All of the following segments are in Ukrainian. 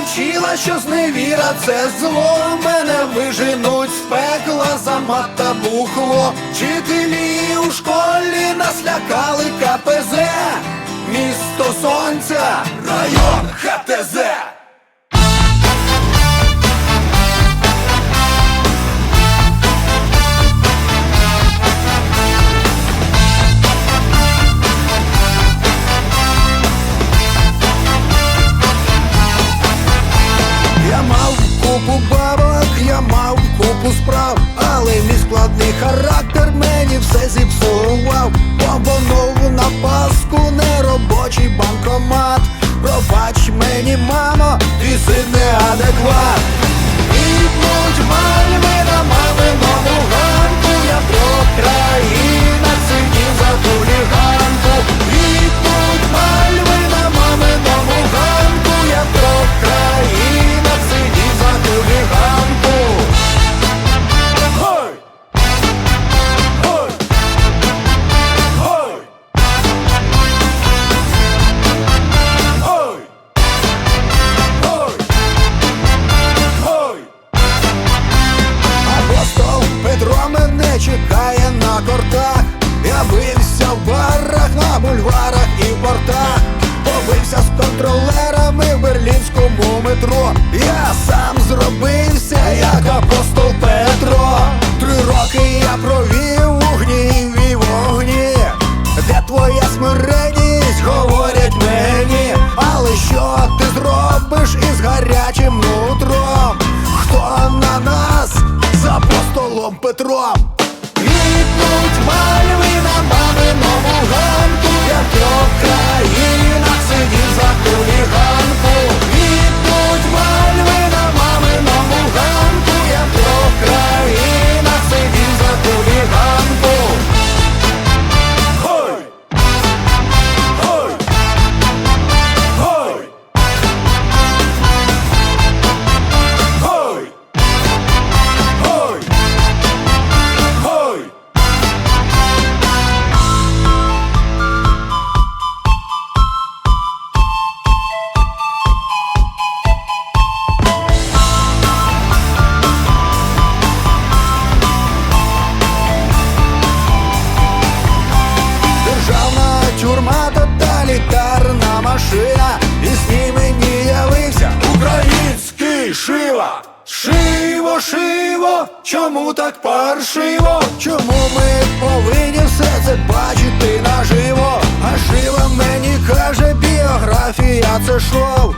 навчила, що зневіра це зло. Мене виженуть з пекла за мат бухло. Вчителі у школі нас лякали КПЗ. Місто сонця, район ХТЗ. Я мав купу справ, але мій складний характер мені все зіпсував. Побонув на паску неробочий банкомат. Пробач мені, мамо, ти син неадекват. Зробиш із гарячим нутром? Хто на нас з апостолом Петром? Квітнуть мальви на маминому ганку, я в шива. Шиво, шиво, чому так паршиво? Чому ми повинні все це бачити наживо? А шива мені каже, біографія це шоу.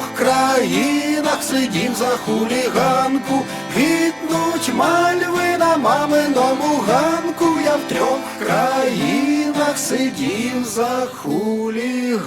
Трьох країнах сидів за хуліганку. Квітнуть мальви на маминому ганку, я в трьох країнах сидів за хуліганку.